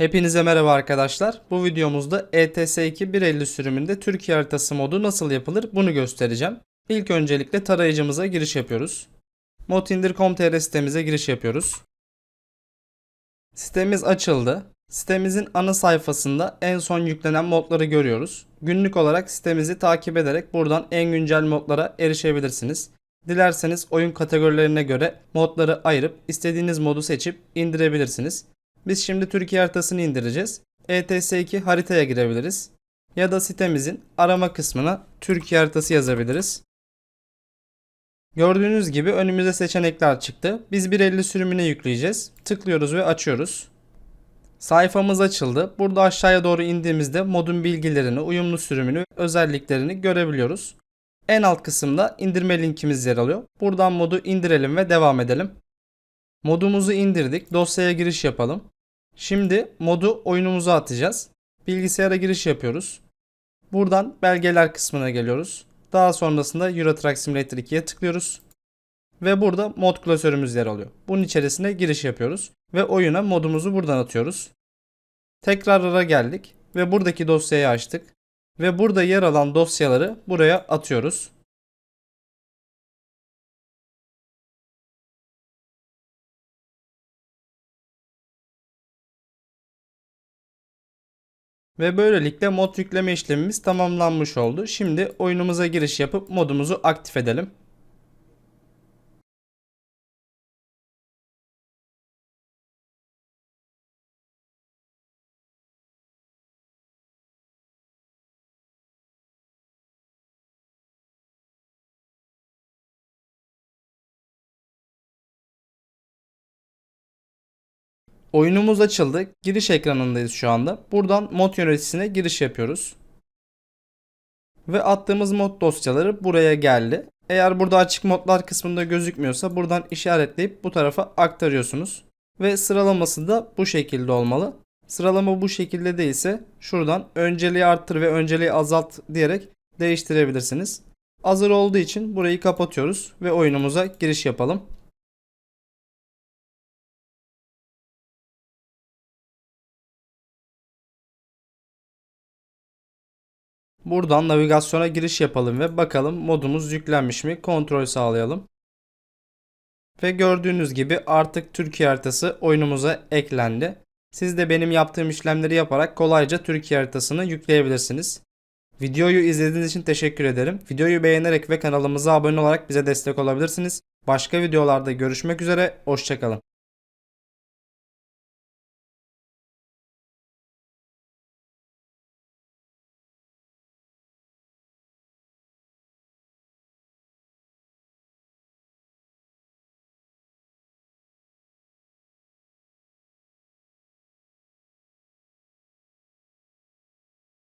Hepinize merhaba arkadaşlar. Bu videomuzda E ETS2 1.50 sürümünde Türkiye haritası modu nasıl yapılır bunu göstereceğim. İlk öncelikle tarayıcımıza giriş yapıyoruz. Modindir.com.tr sitemize giriş yapıyoruz. Sitemiz açıldı. Sitemizin ana sayfasında en son yüklenen modları görüyoruz. Günlük olarak sitemizi takip ederek buradan en güncel modlara erişebilirsiniz. Dilerseniz oyun kategorilerine göre modları ayırıp istediğiniz modu seçip indirebilirsiniz. Biz şimdi Türkiye haritasını indireceğiz. ETS2 haritaya girebiliriz. Ya da sitemizin arama kısmına Türkiye haritası yazabiliriz. Gördüğünüz gibi önümüze seçenekler çıktı. Biz 1.50 sürümüne yükleyeceğiz. Tıklıyoruz ve açıyoruz. Sayfamız açıldı. Burada aşağıya doğru indiğimizde modun bilgilerini, uyumlu sürümünü, özelliklerini görebiliyoruz. En alt kısımda indirme linkimiz yer alıyor. Buradan modu indirelim ve devam edelim. Modumuzu indirdik. Dosyaya giriş yapalım. Şimdi modu oyunumuza atacağız. Bilgisayara giriş yapıyoruz. Buradan belgeler kısmına geliyoruz. Daha sonrasında Euro Truck Simulator 2'ye tıklıyoruz. Ve burada mod klasörümüz yer alıyor. Bunun içerisine giriş yapıyoruz. Ve oyuna modumuzu buradan atıyoruz. Tekrarlara geldik. Ve buradaki dosyayı açtık. Ve burada yer alan dosyaları buraya atıyoruz. Ve böylelikle mod yükleme işlemimiz tamamlanmış oldu. Şimdi oyunumuza giriş yapıp modumuzu aktif edelim. Oyunumuz açıldı. Giriş ekranındayız şu anda. Buradan mod yöneticisine giriş yapıyoruz. Ve attığımız mod dosyaları buraya geldi. Eğer burada açık modlar kısmında gözükmüyorsa buradan işaretleyip bu tarafa aktarıyorsunuz. Ve sıralaması da bu şekilde olmalı. Sıralama bu şekilde değilse şuradan önceliği arttır ve önceliği azalt diyerek değiştirebilirsiniz. Hazır olduğu için burayı kapatıyoruz ve oyunumuza giriş yapalım. Buradan navigasyona giriş yapalım ve bakalım modumuz yüklenmiş mi kontrol sağlayalım. Ve gördüğünüz gibi artık Türkiye haritası oyunumuza eklendi. Siz de benim yaptığım işlemleri yaparak kolayca Türkiye haritasını yükleyebilirsiniz. Videoyu izlediğiniz için teşekkür ederim. Videoyu beğenerek ve kanalımıza abone olarak bize destek olabilirsiniz. Başka videolarda görüşmek üzere, hoşçakalın.